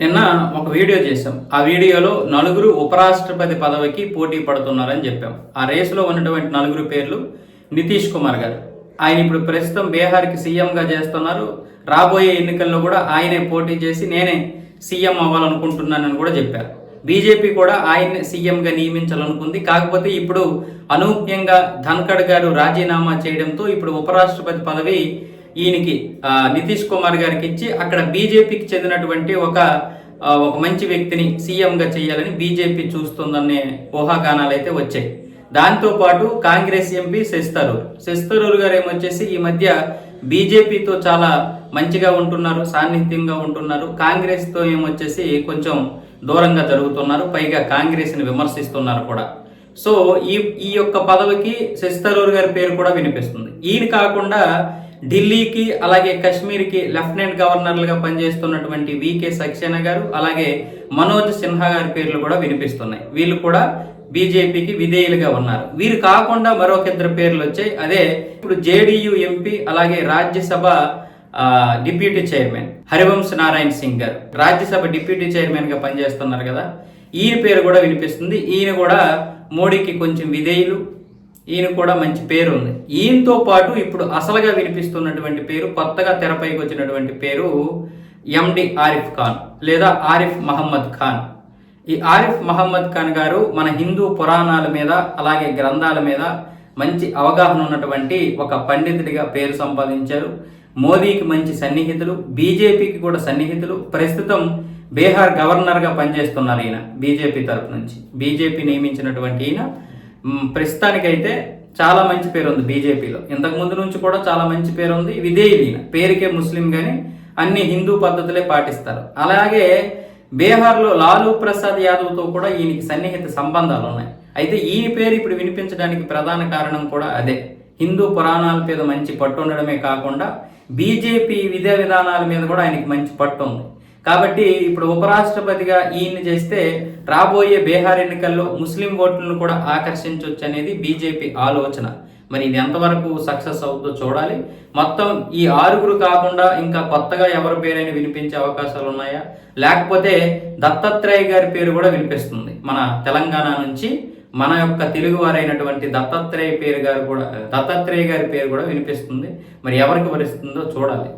నిన్న ఒక వీడియో చేశాం. ఆ వీడియోలో నలుగురు ఉపరాష్ట్రపతి పదవికి పోటీ పడుతున్నారని చెప్పాం. ఆ రేసులో ఉన్నటువంటి నలుగురు పేర్లు నితీష్ కుమార్ గారు. ఆయన ఇప్పుడు ప్రస్తుతం బీహార్కి సీఎంగా చేస్తున్నారు. రాబోయే ఎన్నికల్లో కూడా ఆయనే పోటీ చేసి నేనే సీఎం అవ్వాలనుకుంటున్నానని కూడా చెప్పారు. బీజేపీ కూడా ఆయన్ని సీఎంగా నియమించాలనుకుంది. కాకపోతే ఇప్పుడు అనూహ్యంగా ధన్ఖడ్ గారు రాజీనామా చేయడంతో ఇప్పుడు ఉపరాష్ట్రపతి పదవి ఈయనకి నితీష్ కుమార్ గారికి ఇచ్చి అక్కడ బీజేపీకి చెందినటువంటి ఒక ఒక మంచి వ్యక్తిని సీఎంగా చేయాలని బీజేపీ చూస్తుందనే ఊహాగానాలు అయితే వచ్చాయి దాంతోపాటు కాంగ్రెస్ ఎంపీ శశితరూర్ శశితరూర్ గారు ఏమొచ్చేసి ఈ మధ్య బీజేపీతో చాలా మంచిగా ఉంటున్నారు సాన్నిహిత్యంగా ఉంటున్నారు. కాంగ్రెస్తో ఏమొచ్చేసి కొంచెం దూరంగా జరుగుతున్నారు పైగా కాంగ్రెస్ని విమర్శిస్తున్నారు కూడా. సో ఈ ఈ యొక్క పదవికి శశితరూర్ గారి పేరు కూడా వినిపిస్తుంది. ఈయన కాకుండా ఢిల్లీకి అలాగే కాశ్మీర్కి లెఫ్టినెంట్ గవర్నర్లుగా పనిచేస్తున్నటువంటి వికే సక్సేనా గారు అలాగే మనోజ్ సిన్హా గారి పేర్లు కూడా వినిపిస్తున్నాయి. వీళ్ళు కూడా బీజేపీకి విధేయులుగా ఉన్నారు. వీరు కాకుండా మరొక ఇద్దరు పేర్లు వచ్చాయి. అదే ఇప్పుడు జేడీయూ ఎంపీ అలాగే రాజ్యసభ డిప్యూటీ చైర్మన్ హరివంశ్ నారాయణ్ సింగ్ గారు. రాజ్యసభ డిప్యూటీ చైర్మన్గా పనిచేస్తున్నారు కదా. ఈయన పేరు కూడా వినిపిస్తుంది. ఈయన కూడా మోడీకి కొంచెం విధేయులు. ఈయన కూడా మంచి పేరు ఉంది. ఈయనతో పాటు ఇప్పుడు అసలుగా వినిపిస్తున్నటువంటి పేరు కొత్తగా తెరపైకి వచ్చినటువంటి పేరు ఎండి ఆరిఫ్ ఖాన్ లేదా ఆరిఫ్ మహమ్మద్ ఖాన్ ఈ ఆరిఫ్ మహమ్మద్ ఖాన్ గారు మన హిందూ పురాణాల మీద అలాగే గ్రంథాల మీద మంచి అవగాహన ఉన్నటువంటి ఒక పండితుడిగా పేరు సంపాదించారు. మోదీకి మంచి సన్నిహితులు బీజేపీకి కూడా సన్నిహితులు. ప్రస్తుతం బీహార్ గవర్నర్గా పనిచేస్తున్నారు ఈయన బీజేపీ తరపు నుంచి. బీజేపీ నియమించినటువంటి ఈయన ప్రస్తుతానికైతే చాలా మంచి పేరు ఉంది బీజేపీలో. ఇంతకు ముందు నుంచి కూడా చాలా మంచి పేరు ఉంది విధేయులు పేరుకే ముస్లిం కానీ అన్ని హిందూ పద్ధతులే పాటిస్తారు. అలాగే బీహార్లో లాలూ ప్రసాద్ యాదవ్తో కూడా ఈయనకి సన్నిహిత సంబంధాలు ఉన్నాయి. అయితే ఈ పేరు ఇప్పుడు వినిపించడానికి ప్రధాన కారణం కూడా అదే. హిందూ పురాణాల మీద మంచి పట్టు ఉండడమే కాకుండా బీజేపీ విధి విధానాల మీద కూడా ఆయనకి మంచి పట్టు ఉంది. కాబట్టి ఇప్పుడు ఉపరాష్ట్రపతిగా ఈయన చేస్తే రాబోయే బీహార్ ఎన్నికల్లో ముస్లిం ఓట్లను కూడా ఆకర్షించవచ్చు అనేది బీజేపీ ఆలోచన. మరి ఇది ఎంతవరకు సక్సెస్ అవుతుందో చూడాలి. మొత్తం ఈ ఆరుగురు కాకుండా ఇంకా కొత్తగా ఎవరి పేరైనా వినిపించే అవకాశాలు ఉన్నాయా? లేకపోతే దత్తాత్రేయ గారి పేరు కూడా వినిపిస్తుంది. మన తెలంగాణ నుంచి మన యొక్క తెలుగువారైనటువంటి దత్తాత్రేయ పేరు గారు కూడా దత్తాత్రేయ గారి పేరు కూడా వినిపిస్తుంది. మరి ఎవరికి వరిస్తుందో చూడాలి.